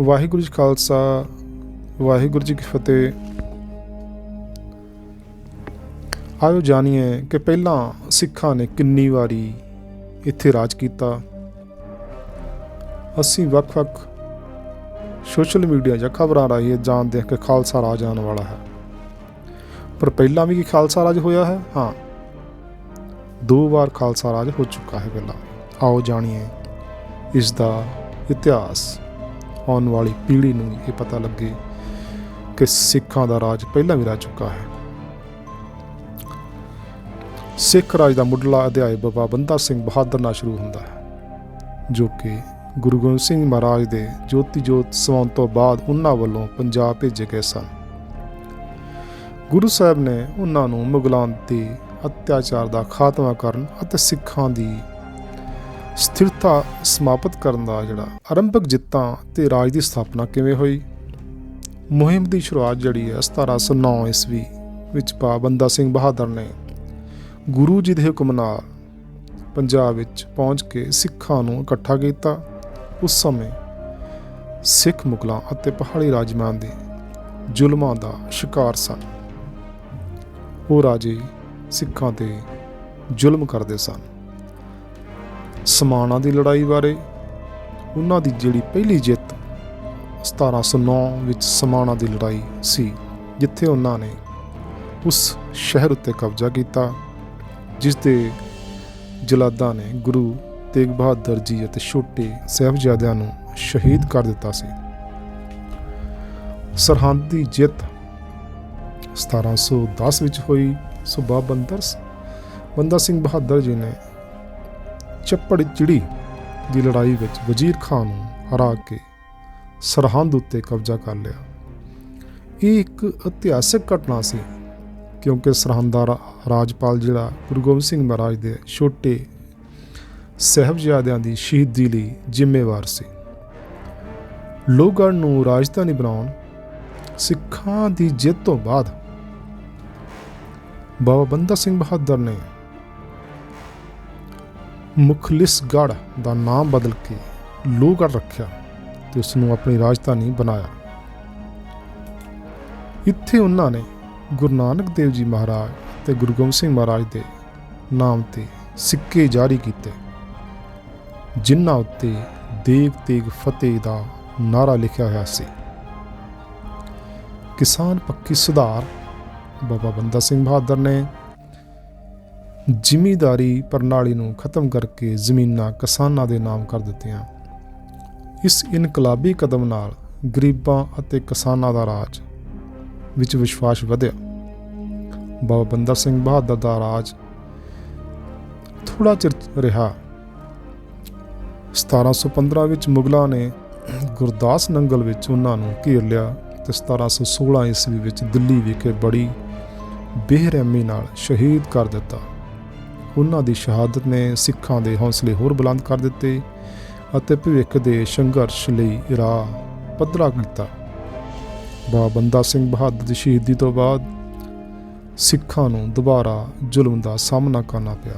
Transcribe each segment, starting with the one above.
ਵਾਹਿਗੁਰੂ ਜੀ ਖਾਲਸਾ, ਵਾਹਿਗੁਰੂ ਜੀ ਕੀ ਫਤਿਹ। ਆਇਓ ਜਾਣੀਏ ਕਿ ਪਹਿਲਾਂ ਸਿੱਖਾਂ ਨੇ ਕਿੰਨੀ ਵਾਰੀ ਇੱਥੇ ਰਾਜ ਕੀਤਾ। ਅਸੀਂ ਵੱਖ-ਵੱਖ ਸੋਸ਼ਲ ਮੀਡੀਆ ਜਾਂ ਖਬਰਾਂ ਰਾਹੀਂ ਜਾਣਦੇ ਹਾਂ ਕਿ ਖਾਲਸਾ ਰਾਜ ਆਉਣ ਵਾਲਾ ਹੈ। ਪਰ ਪਹਿਲਾਂ ਵੀ ਕੀ ਖਾਲਸਾ ਰਾਜ ਹੋਇਆ ਹੈ? ਹਾਂ। ਦੋ ਵਾਰ ਖਾਲਸਾ ਰਾਜ ਹੋ ਚੁੱਕਾ ਹੈ ਪਹਿਲਾਂ। ਆਓ ਜਾਣੀਏ ਇਸ ਦਾ ਇਤਿਹਾਸ। ਆਉਣ ਵਾਲੀ ਪੀੜ੍ਹੀ ਨੂੰ ਇਹ ਪਤਾ ਲੱਗੇ ਕਿ ਸਿੱਖਾਂ ਦਾ ਰਾਜ ਪਹਿਲਾਂ ਵੀ ਰਹਿ ਚੁੱਕਾ ਹੈ। ਸਿੱਖ ਰਾਜ ਦਾ ਮੁੱਢਲਾ ਅਧਿਆਇ ਬਾਬਾ ਬੰਦਾ ਸਿੰਘ ਬਹਾਦਰ ਨਾਲ ਸ਼ੁਰੂ ਹੁੰਦਾ ਹੈ, ਜੋ ਕਿ ਗੁਰੂ ਗੋਬਿੰਦ ਸਿੰਘ ਮਹਾਰਾਜ ਦੇ ਜੋਤੀ ਜੋਤ ਸਵਾਉਣ ਤੋਂ ਬਾਅਦ ਉਹਨਾਂ ਵੱਲੋਂ ਪੰਜਾਬ ਭੇਜੇ ਗਏ ਸਨ। ਗੁਰੂ ਸਾਹਿਬ ਨੇ ਉਹਨਾਂ ਨੂੰ ਮੁਗਲਾਂ ਦੇ ਅਤਿਆਚਾਰ ਦਾ ਖਾਤਮਾ ਕਰਨ ਅਤੇ ਸਿੱਖਾਂ ਦੀ ਸਥਿਰਤਾ ਸਮਾਪਤ ਕਰਨ ਦਾ ਜਿਹੜਾ ਆਰੰਭਕ ਜਿੱਤਾਂ ਤੇ ਰਾਜ ਦੀ ਸਥਾਪਨਾ ਕਿਵੇਂ ਹੋਈ? ਮੁਹਿੰਮ ਦੀ ਸ਼ੁਰੂਆਤ ਜਿਹੜੀ ਹੈ 1709 ਈਸਵੀ ਵਿੱਚ ਪਾ ਬੰਦਾ ਸਿੰਘ ਬਹਾਦਰ ਨੇ ਗੁਰੂ ਜੀ ਦੇ ਹੁਕਮ ਨਾਲ ਪੰਜਾਬ ਵਿੱਚ ਪਹੁੰਚ ਕੇ ਸਿੱਖਾਂ ਨੂੰ ਇਕੱਠਾ ਕੀਤਾ। ਉਸ ਸਮੇਂ ਸਿੱਖ ਮੁਗਲਾਂ ਅਤੇ ਪਹਾੜੀ ਰਾਜਮਾਨ ਦੇ ਜ਼ੁਲਮਾਂ ਦਾ ਸ਼ਿਕਾਰ ਸਨ। ਉਹ ਰਾਜੇ ਸਿੱਖਾਂ ਤੇ ਜ਼ੁਲਮ ਕਰਦੇ ਸਨ। ਸਮਾਣਾ ਦੀ ਲੜਾਈ ਬਾਰੇ ਉਹਨਾਂ ਦੀ ਜਿਹੜੀ ਪਹਿਲੀ ਜਿੱਤ 1709 ਵਿੱਚ ਸਮਾਣਾ ਦੀ ਲੜਾਈ ਸੀ, ਜਿੱਥੇ ਉਹਨਾਂ ਨੇ ਉਸ ਸ਼ਹਿਰ ਉੱਤੇ ਕਬਜ਼ਾ ਕੀਤਾ ਜਿਸ ਦੇ ਜਲਾਦਾਂ ਨੇ ਗੁਰੂ ਤੇਗ ਬਹਾਦਰ ਜੀ ਅਤੇ ਛੋਟੇ ਸਾਹਿਬਜ਼ਾਦਿਆਂ ਨੂੰ ਸ਼ਹੀਦ ਕਰ ਦਿੱਤਾ ਸੀ। ਸਰਹੰਦ ਦੀ ਜਿੱਤ 1710 ਵਿੱਚ ਹੋਈ। ਸੁਬਾ ਬੰਦਰ ਬੰਦਾ ਸਿੰਘ ਬਹਾਦਰ ਜੀ ਨੇ ਚੱਪੜ ਚਿੜੀ ਦੀ ਲੜਾਈ ਵਿੱਚ ਵਜ਼ੀਰ ਖਾਨ ਨੂੰ ਹਰਾ ਕੇ ਸਰਹੰਦ ਉੱਤੇ ਕਬਜ਼ਾ ਕਰ ਲਿਆ। ਇਹ ਇੱਕ ਇਤਿਹਾਸਕ ਘਟਨਾ ਸੀ, ਕਿਉਂਕਿ ਸਰਹੰਦ ਦਾ ਰਾਜਪਾਲ ਜਿਹੜਾ ਗੁਰੂ ਗੋਬਿੰਦ ਸਿੰਘ ਮਹਾਰਾਜ ਦੇ ਛੋਟੇ ਸਹਿਬਜ਼ਾਦਿਆਂ ਦੀ ਸ਼ਹੀਦੀ ਲਈ ਜ਼ਿੰਮੇਵਾਰ ਸੀ। ਲੋਹਗੜ੍ਹ ਨੂੰ ਰਾਜਧਾਨੀ ਬਣਾਉਣ ਸਿੱਖਾਂ ਦੀ ਜਿੱਤ ਤੋਂ ਬਾਅਦ ਬਾਬਾ ਬੰਦਾ ਸਿੰਘ ਬਹਾਦਰ ਨੇ ਮੁਖਲਿਸਗੜ੍ਹ ਦਾ ਨਾਮ ਬਦਲ ਕੇ ਲੋਹਗੜ੍ਹ ਰੱਖਿਆ ਤੇ ਉਸ ਨੂੰ ਆਪਣੀ ਰਾਜਧਾਨੀ ਬਣਾਇਆ। ਇੱਥੇ ਉਹਨਾਂ ਨੇ ਗੁਰੂ ਨਾਨਕ ਦੇਵ ਜੀ ਮਹਾਰਾਜ ਤੇ ਗੁਰੂ ਗੋਬਿੰਦ ਸਿੰਘ ਮਹਾਰਾਜ ਦੇ ਨਾਮ ਤੇ ਸਿੱਕੇ ਜਾਰੀ ਕੀਤੇ, ਜਿਨ੍ਹਾਂ ਉੱਤੇ ਦੇਗ ਤੇਗ ਫਤਿਹ ਦਾ ਨਾਰਾ ਲਿਖਿਆ ਹੋਇਆ ਸੀ। ਕਿਸਾਨ ਪੱਖੀ ਸੁਧਾਰ ਬਾਬਾ ਬੰਦਾ ਸਿੰਘ ਬਹਾਦਰ ਨੇ ਜ਼ਿਮੀਦਾਰੀ ਪ੍ਰਣਾਲੀ ਨੂੰ ਖਤਮ ਕਰਕੇ ਜ਼ਮੀਨਾਂ ਕਿਸਾਨਾਂ ਦੇ ਨਾਮ ਕਰ ਦਿੱਤੀਆਂ। ਇਸ ਇਨਕਲਾਬੀ ਕਦਮ ਨਾਲ ਗਰੀਬਾਂ ਅਤੇ ਕਿਸਾਨਾਂ ਦਾ ਰਾਜ ਵਿੱਚ ਵਿਸ਼ਵਾਸ ਵਧਿਆ। ਬਾਬਾ ਬੰਦਰ ਸਿੰਘ ਬਹਾਦਰ ਦਾ ਰਾਜ ਥੋੜਾ ਚਿਰ ਰਿਹਾ। 1715 ਵਿੱਚ ਮੁਗਲਾਂ ਨੇ ਗੁਰਦਾਸ ਨੰਗਲ ਵਿੱਚ ਉਹਨਾਂ ਨੂੰ ਘੇਰ ਲਿਆ ਤੇ 1716 ਈਸਵੀ ਵਿੱਚ ਦਿੱਲੀ ਵਿਖੇ ਬੜੀ ਬੇਰਹਿਮੀ ਨਾਲ ਸ਼ਹੀਦ ਕਰ ਦਿੱਤਾ। ਉਹਨਾਂ ਦੀ ਸ਼ਹਾਦਤ ਨੇ ਸਿੱਖਾਂ ਦੇ ਹੌਸਲੇ ਹੋਰ ਬੁਲੰਦ ਕਰ ਦਿੱਤੇ ਅਤੇ ਭਵਿੱਖ ਦੇ ਸੰਘਰਸ਼ ਲਈ ਰਾਹ ਪੱਧਰਾ ਕੀਤਾ। ਬਾਬਾ ਬੰਦਾ ਸਿੰਘ ਬਹਾਦਰ ਦੀ ਸ਼ਹੀਦੀ ਤੋਂ ਬਾਅਦ ਸਿੱਖਾਂ ਨੂੰ ਦੁਬਾਰਾ ਜ਼ੁਲਮ ਦਾ ਸਾਹਮਣਾ ਕਰਨਾ ਪਿਆ।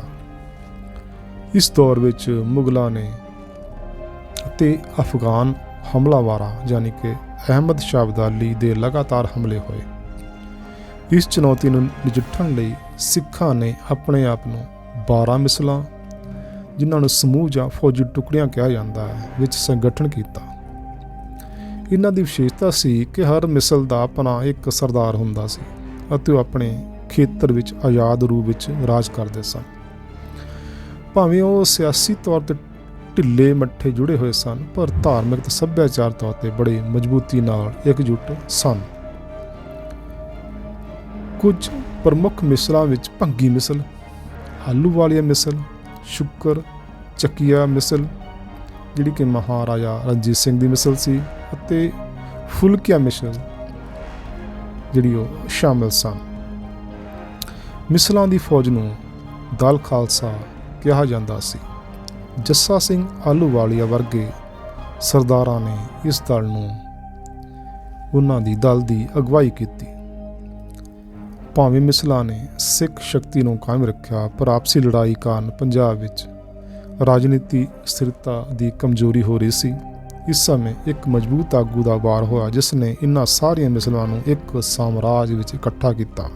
ਇਸ ਦੌਰ ਵਿੱਚ ਮੁਗਲਾਂ ਨੇ ਅਤੇ ਅਫਗਾਨ ਹਮਲਾਵਾਰਾਂ ਯਾਨੀ ਕਿ ਅਹਿਮਦ ਸ਼ਾਹ ਅਬਦਾਲੀ ਦੇ ਲਗਾਤਾਰ ਹਮਲੇ ਹੋਏ। ਇਸ ਚੁਣੌਤੀ ਨੂੰ ਨਜਿੱਠਣ ਲਈ ਸਿੱਖਾਂ ਨੇ ਆਪਣੇ ਆਪ ਨੂੰ 12 ਮਿਸਲਾਂ, ਜਿਨ੍ਹਾਂ ਨੂੰ ਸਮੂਹ ਜਾਂ ਫੌਜੀ ਟੁਕੜੀਆਂ ਕਿਹਾ ਜਾਂਦਾ ਹੈ, ਵਿੱਚ ਸੰਗਠਨ ਕੀਤਾ। ਇਹਨਾਂ ਦੀ ਵਿਸ਼ੇਸ਼ਤਾ ਸੀ ਕਿ ਹਰ ਮਿਸਲ ਦਾ ਆਪਣਾ ਇੱਕ ਸਰਦਾਰ ਹੁੰਦਾ ਸੀ ਅਤੇ ਉਹ ਆਪਣੇ ਖੇਤਰ ਵਿੱਚ ਆਜ਼ਾਦ ਰੂਪ ਵਿੱਚ ਰਾਜ ਕਰਦੇ ਸਨ। ਭਾਵੇਂ ਉਹ ਸਿਆਸੀ ਤੌਰ ਤੇ ਢਿੱਲੇ ਮੱਠੇ ਜੁੜੇ ਹੋਏ ਸਨ, ਪਰ ਧਾਰਮਿਕ ਤੇ ਸੱਭਿਆਚਾਰ ਤੌਰ ਤੇ ਬੜੇ ਮਜ਼ਬੂਤੀ ਨਾਲ ਇਕਜੁੱਟ ਸਨ। ਕੁਝ ਪ੍ਰਮੁੱਖ ਮਿਸਲਾਂ ਵਿੱਚ ਭੰਗੀ ਮਿਸਲ ਆਲੂ ਵਾਲੀਆ ਮਿਸਲ, ਸ਼ੁਕਰ, ਚੱਕੀਆ ਮਿਸਲ, ਜਿਹੜੀ ਕਿ ਮਹਾਰਾਜਾ ਰਣਜੀਤ ਸਿੰਘ ਦੀ ਮਿਸਲ ਸੀ ਅਤੇ ਫੁਲਕਿਆ ਮਿਸਲ, ਜਿਹੜੀ ਉਹ ਸ਼ਾਮਿਲ ਸਨ। ਮਿਸਲਾਂ ਦੀ ਫੌਜ ਨੂੰ ਦਲ ਖਾਲਸਾ ਕਿਹਾ ਜਾਂਦਾ ਸੀ। ਜੱਸਾ ਸਿੰਘ ਆਲੂਵਾਲੀਆ ਵਰਗੇ ਸਰਦਾਰਾਂ ਨੇ ਇਸ ਦਲ ਨੂੰ ਉਹਨਾਂ ਦੀ ਦਲ ਦੀ ਅਗਵਾਈ ਕੀਤੀ। ਭਾਵੇਂ ਮਿਸਲਾਂ ਨੇ ਸਿੱਖ ਸ਼ਕਤੀ ਨੂੰ ਕਾਇਮ ਰੱਖਿਆ, ਪਰ ਆਪਸੀ ਲੜਾਈ ਕਾਰਨ ਪੰਜਾਬ ਵਿੱਚ ਰਾਜਨੀਤੀ ਸਥਿਰਤਾ ਦੀ ਕਮਜ਼ੋਰੀ ਹੋ ਰਹੀ ਸੀ। ਇਸ ਸਮੇਂ ਇੱਕ ਮਜ਼ਬੂਤ ਆਗੂ ਦਾ ਵਾਰ ਹੋਇਆ ਜਿਸ ਨੇ ਇਨ੍ਹਾਂ ਸਾਰੀਆਂ ਮਿਸਲਾਂ ਨੂੰ ਇੱਕ ਸਾਮਰਾਜ ਵਿੱਚ ਇਕੱਠਾ ਕੀਤਾ।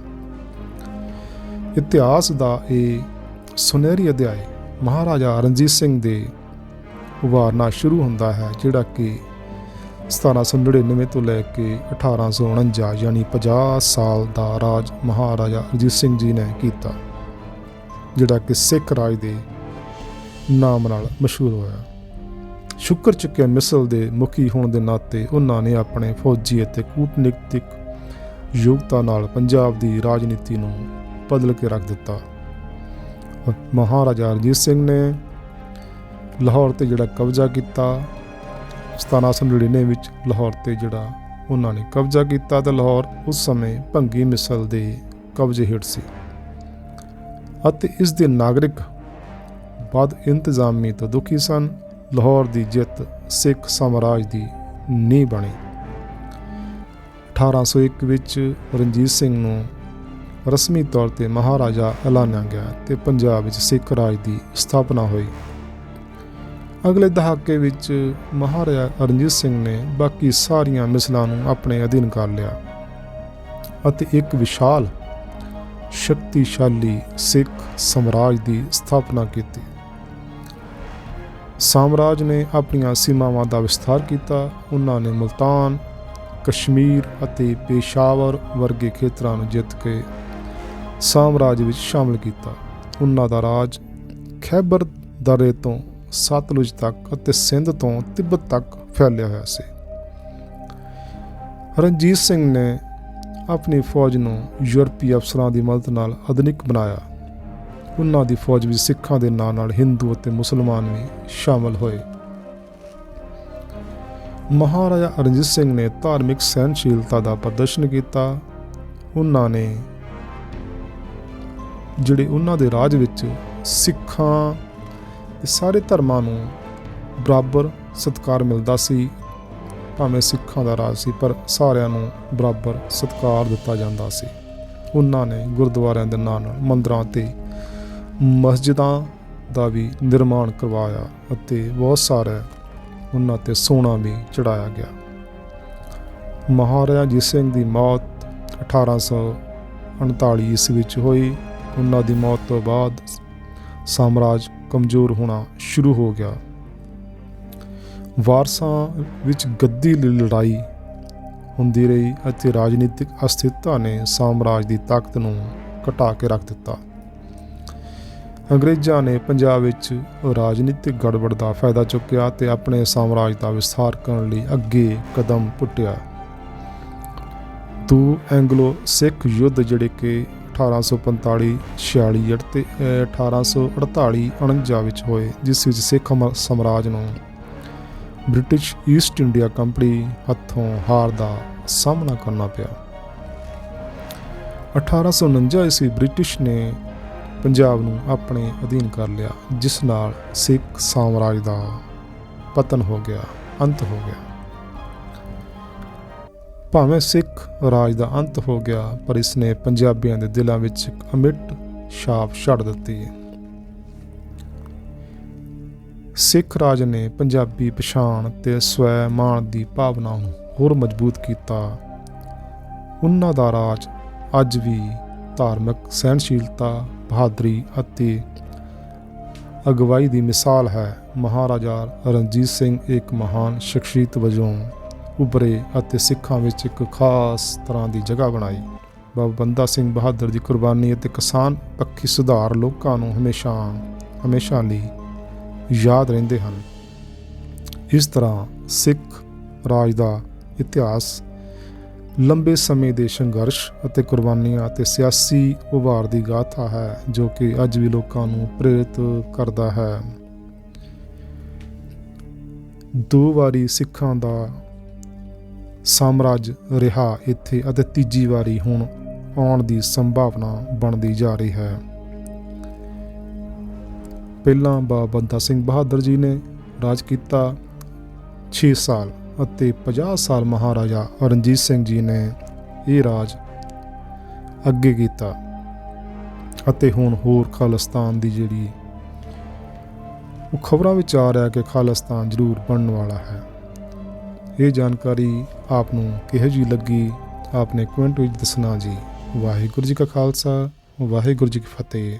ਇਤਿਹਾਸ ਦਾ ਇਹ ਸੁਨਹਿਰੀ ਅਧਿਆਇ ਮਹਾਰਾਜਾ ਰਣਜੀਤ ਸਿੰਘ ਦੇ ਉਭਾਰ ਨਾਲ ਸ਼ੁਰੂ ਹੁੰਦਾ ਹੈ, ਜਿਹੜਾ ਕਿ 1799 ਤੋਂ ਲੈ ਕੇ 1849 ਯਾਨੀ 50 ਸਾਲ ਦਾ ਰਾਜ ਮਹਾਰਾਜਾ ਰਣਜੀਤ ਸਿੰਘ ਜੀ ਨੇ ਕੀਤਾ, ਜਿਹੜਾ ਕਿ ਸਿੱਖ ਰਾਜ ਦੇ ਨਾਮ ਨਾਲ ਮਸ਼ਹੂਰ ਹੋਇਆ। ਸ਼ੁਕਰ ਚੁੱਕਿਆ ਮਿਸਲ ਦੇ ਮੁਖੀ ਹੋਣ ਦੇ ਨਾਤੇ ਉਹਨਾਂ ਨੇ ਆਪਣੇ ਫੌਜੀ ਅਤੇ ਕੂਟਨੀਤਿਕ ਯੋਗਤਾ ਨਾਲ ਪੰਜਾਬ ਦੀ ਰਾਜਨੀਤੀ ਨੂੰ ਬਦਲ ਕੇ ਰੱਖ ਦਿੱਤਾ। ਮਹਾਰਾਜਾ ਰਣਜੀਤ ਸਿੰਘ ਨੇ ਲਾਹੌਰ ਤੇ ਜਿਹੜਾ ਕਬਜ਼ਾ ਕੀਤਾ 1799 ਵਿੱਚ ਲਾਹੌਰ ਤੇ ਜਿਹੜਾ ਉਹਨਾਂ ਨੇ ਕਬਜ਼ਾ ਕੀਤਾ ਤੇ ਲਾਹੌਰ ਉਸ ਸਮੇਂ ਭੰਗੀ ਮਿਸਲ ਦੇ ਕਬਜ਼ੇ ਹੇਠ ਸੀ। ਅਤੇ ਇਸ ਦੇ ਨਾਗਰਿਕ ਬਾਦ ਇੰਤਜ਼ਾਮੀ ਤੋਂ ਦੁਖੀ ਸਨ। ਲਾਹੌਰ ਦੀ ਜਿੱਤ ਸਿੱਖ ਸਾਮਰਾਜ ਦੀ ਨੀਂਹ ਬਣੀ। 1801 ਵਿੱਚ ਰਣਜੀਤ ਸਿੰਘ ਨੂੰ ਰਸਮੀ ਤੌਰ ਤੇ ਮਹਾਰਾਜਾ ਐਲਾਨਿਆ ਗਿਆ ਤੇ ਪੰਜਾਬ ਵਿੱਚ ਸਿੱਖ ਰਾਜ ਦੀ ਸਥਾਪਨਾ ਹੋਈ। ਅਗਲੇ ਦਹਾਕੇ ਵਿੱਚ ਮਹਾਰਾਜਾ ਰਣਜੀਤ ਸਿੰਘ ਨੇ ਬਾਕੀ ਸਾਰੀਆਂ ਮਿਸਲਾਂ ਨੂੰ ਆਪਣੇ ਅਧੀਨ ਕਰ ਲਿਆ ਅਤੇ ਇੱਕ ਵਿਸ਼ਾਲ, ਸ਼ਕਤੀਸ਼ਾਲੀ ਸਿੱਖ ਸਮਰਾਜ ਦੀ ਸਥਾਪਨਾ ਕੀਤੀ। ਸਾਮਰਾਜ ਨੇ ਆਪਣੀਆਂ ਸੀਮਾਵਾਂ ਦਾ ਵਿਸਥਾਰ ਕੀਤਾ। ਉਹਨਾਂ ਨੇ ਮੁਲਤਾਨ, ਕਸ਼ਮੀਰ ਅਤੇ ਪੇਸ਼ਾਵਰ ਵਰਗੇ ਖੇਤਰਾਂ ਨੂੰ ਜਿੱਤ ਕੇ ਸਾਮਰਾਜ ਵਿੱਚ ਸ਼ਾਮਲ ਕੀਤਾ। ਉਹਨਾਂ ਦਾ ਰਾਜ ਖੈਬਰ ਦਰੇ ਤੋਂ ਸਤਲੁਜ ਤੱਕ ਅਤੇ ਸਿੰਧ ਤੋਂ ਤਿੱਬਤ ਤੱਕ ਫੈਲਿਆ ਹੋਇਆ ਸੀ। ਰਣਜੀਤ ਸਿੰਘ ਨੇ ਆਪਣੀ ਫੌਜ ਨੂੰ ਯੂਰਪੀ ਅਫਸਰਾਂ ਦੀ ਮਦਦ ਨਾਲ ਆਧੁਨਿਕ ਬਣਾਇਆ। ਉਹਨਾਂ ਦੀ ਫੌਜ ਵਿੱਚ ਸਿੱਖਾਂ ਦੇ ਨਾਲ ਨਾਲ ਹਿੰਦੂ ਅਤੇ ਮੁਸਲਮਾਨ ਵੀ ਸ਼ਾਮਲ ਹੋਏ। ਮਹਾਰਾਜਾ ਰਣਜੀਤ ਸਿੰਘ ਨੇ ਧਾਰਮਿਕ ਸਹਿਨਸ਼ੀਲਤਾ ਦਾ ਪ੍ਰਦਰਸ਼ਨ ਕੀਤਾ। ਉਹਨਾਂ ਨੇ ਜਿਹੜੇ ਉਹਨਾਂ ਦੇ ਰਾਜ ਵਿੱਚ ਸਿੱਖਾਂ ਸਾਰੇ ਧਰਮਾਂ ਨੂੰ ਬਰਾਬਰ ਸਤਿਕਾਰ ਮਿਲਦਾ ਸੀ। ਭਾਵੇਂ ਸਿੱਖਾਂ ਦਾ ਰਾਜ ਸੀ, ਪਰ ਸਾਰਿਆਂ ਨੂੰ ਬਰਾਬਰ ਸਤਿਕਾਰ ਦਿੱਤਾ ਜਾਂਦਾ ਸੀ। ਉਹਨਾਂ ਨੇ ਗੁਰਦੁਆਰਿਆਂ ਦੇ ਨਾਲ ਨਾਲ ਮੰਦਰਾਂ ਤੇ ਮਸਜਿਦਾਂ ਦਾ ਵੀ ਨਿਰਮਾਣ ਕਰਵਾਇਆ ਅਤੇ ਬਹੁਤ ਸਾਰੇ ਉਹਨਾਂ ਤੇ ਸੋਨਾ ਵੀ ਚੜਾਇਆ ਗਿਆ। ਮਹਾਰਾਜਾ ਜੀਤ ਸਿੰਘ ਦੀ ਮੌਤ 1839 ਈਸਵੀ ਵਿੱਚ ਹੋਈ। ਉਹਨਾਂ ਦੀ ਮੌਤ ਤੋਂ ਬਾਅਦ ਸਾਮਰਾਜ ਕਮਜ਼ੋਰ ਹੋਣਾ ਸ਼ੁਰੂ ਹੋ ਗਿਆ। ਵਾਰਸਾਂ ਵਿੱਚ ਗੱਦੀ ਲਈ ਲੜਾਈ ਹੁੰਦੀ ਰਹੀ ਅਤੇ ਰਾਜਨੀਤਿਕ ਅਸਥਿਰਤਾ ਨੇ ਸਾਮਰਾਜ ਦੀ ਤਾਕਤ ਨੂੰ ਘਟਾ ਕੇ ਰੱਖ ਦਿੱਤਾ। ਅੰਗਰੇਜ਼ਾਂ ਨੇ ਪੰਜਾਬ ਵਿੱਚ ਰਾਜਨੀਤਿਕ ਗੜਬੜ ਦਾ ਫਾਇਦਾ ਚੁੱਕਿਆ ਤੇ ਆਪਣੇ ਸਾਮਰਾਜ ਦਾ ਵਿਸਥਾਰ ਕਰਨ ਲਈ ਅੱਗੇ ਕਦਮ ਪੁੱਟਿਆ। ਦੋ ਐਂਗਲੋ ਸਿੱਖ ਯੁੱਧ ਜਿਹੜੇ ਕਿ 1845 46 ਤੇ 1848 49 ਵਿੱਚ ਹੋਏ, ਜਿਸ ਵਿੱਚ ਸਿੱਖ ਹਮ- ਸਾਮਰਾਜ ਨੂੰ ਬ੍ਰਿਟਿਸ਼ ਈਸਟ ਇੰਡੀਆ ਕੰਪਨੀ ਹੱਥੋਂ ਹਾਰ ਦਾ ਸਾਹਮਣਾ ਕਰਨਾ ਪਿਆ। 1849 ਈਸਵੀ ਬ੍ਰਿਟਿਸ਼ ਨੇ ਪੰਜਾਬ ਨੂੰ ਆਪਣੇ ਅਧੀਨ ਕਰ ਲਿਆ, ਜਿਸ ਨਾਲ ਸਿੱਖ ਸਾਮਰਾਜ ਦਾ ਪਤਨ ਹੋ ਗਿਆ, ਅੰਤ ਹੋ ਗਿਆ। ਭਾਵੇਂ ਸਿੱਖ ਰਾਜ ਦਾ ਅੰਤ ਹੋ ਗਿਆ, ਪਰ ਇਸ ਨੇ ਪੰਜਾਬੀਆਂ ਦੇ ਦਿਲਾਂ ਵਿੱਚ ਇੱਕ ਅਮਿੱਟ ਛਾਪ ਛੱਡ ਦਿੱਤੀ। ਸਿੱਖ ਰਾਜ ਨੇ ਪੰਜਾਬੀ ਪਛਾਣ ਤੇ ਸਵੈ ਮਾਣ ਦੀ ਭਾਵਨਾ ਨੂੰ ਹੋਰ ਮਜ਼ਬੂਤ ਕੀਤਾ। ਉਹਨਾਂ ਦਾ ਰਾਜ ਅੱਜ ਵੀ ਧਾਰਮਿਕ ਸਹਿਣਸ਼ੀਲਤਾ, ਬਹਾਦਰੀ ਅਤੇ ਅਗਵਾਈ ਦੀ ਮਿਸਾਲ ਹੈ। ਮਹਾਰਾਜਾ ਰਣਜੀਤ ਸਿੰਘ ਇੱਕ ਮਹਾਨ ਸ਼ਖਸੀਅਤ ਵਜੋਂ ਉਭਰੇ ਅਤੇ ਸਿੱਖਾਂ ਵਿੱਚ ਇੱਕ ਖਾਸ ਤਰ੍ਹਾਂ ਦੀ ਜਗ੍ਹਾ ਬਣਾਈ। ਬਾਬਾ ਬੰਦਾ ਸਿੰਘ ਬਹਾਦਰ ਦੀ ਕੁਰਬਾਨੀ ਅਤੇ ਕਿਸਾਨ ਪੱਖੀ ਸੁਧਾਰ ਲੋਕਾਂ ਨੂੰ ਹਮੇਸ਼ਾ ਹਮੇਸ਼ਾ ਲਈ ਯਾਦ ਰਹਿੰਦੇ ਹਨ। ਇਸ ਤਰ੍ਹਾਂ ਸਿੱਖ ਰਾਜ ਦਾ ਇਤਿਹਾਸ ਲੰਬੇ ਸਮੇਂ ਦੇ ਸੰਘਰਸ਼ ਅਤੇ ਕੁਰਬਾਨੀਆਂ ਅਤੇ ਸਿਆਸੀ ਉਭਾਰ ਦੀ ਗਾਥਾ ਹੈ, ਜੋ ਕਿ ਅੱਜ ਵੀ ਲੋਕਾਂ ਨੂੰ ਪ੍ਰੇਰਿਤ ਕਰਦਾ ਹੈ। ਦੋ ਵਾਰੀ ਸਿੱਖਾਂ ਦਾ ਸਾਮਰਾਜ ਰਿਹਾ ਇੱਥੇ ਅਤੇ ਤੀਜੀ ਵਾਰੀ ਹੁਣ ਆਉਣ ਦੀ ਸੰਭਾਵਨਾ ਬਣਦੀ ਜਾ ਰਹੀ ਹੈ। ਪਹਿਲਾਂ ਬਾਬਾ ਬੰਦਾ ਸਿੰਘ ਬਹਾਦਰ ਜੀ ਨੇ ਰਾਜ ਕੀਤਾ 6 ਸਾਲ ਅਤੇ 50 ਸਾਲ ਮਹਾਰਾਜਾ ਰਣਜੀਤ ਸਿੰਘ ਜੀ ਨੇ ਇਹ ਰਾਜ ਅੱਗੇ ਕੀਤਾ ਅਤੇ ਹੁਣ ਹੋਰ ਖਾਲਿਸਤਾਨ ਦੀ ਜਿਹੜੀ ਉਹ ਖਬਰਾਂ ਵਿੱਚ ਆ ਰਿਹਾ ਕਿ ਖਾਲਿਸਤਾਨ ਜ਼ਰੂਰ ਬਣਨ ਵਾਲਾ ਹੈ। ਇਹ ਜਾਣਕਾਰੀ ਆਪ ਨੂੰ ਕਿਹੋ ਜਿਹੀ ਲੱਗੀ? ਆਪਨੇ ਕਮੈਂਟ ਵਿੱਚ ਦੱਸਣਾ ਜੀ। ਵਾਹਿਗੁਰੂ ਜੀ ਕਾ ਖਾਲਸਾ, ਵਾਹਿਗੁਰੂ ਜੀ ਕੀ ਫਤਿਹ।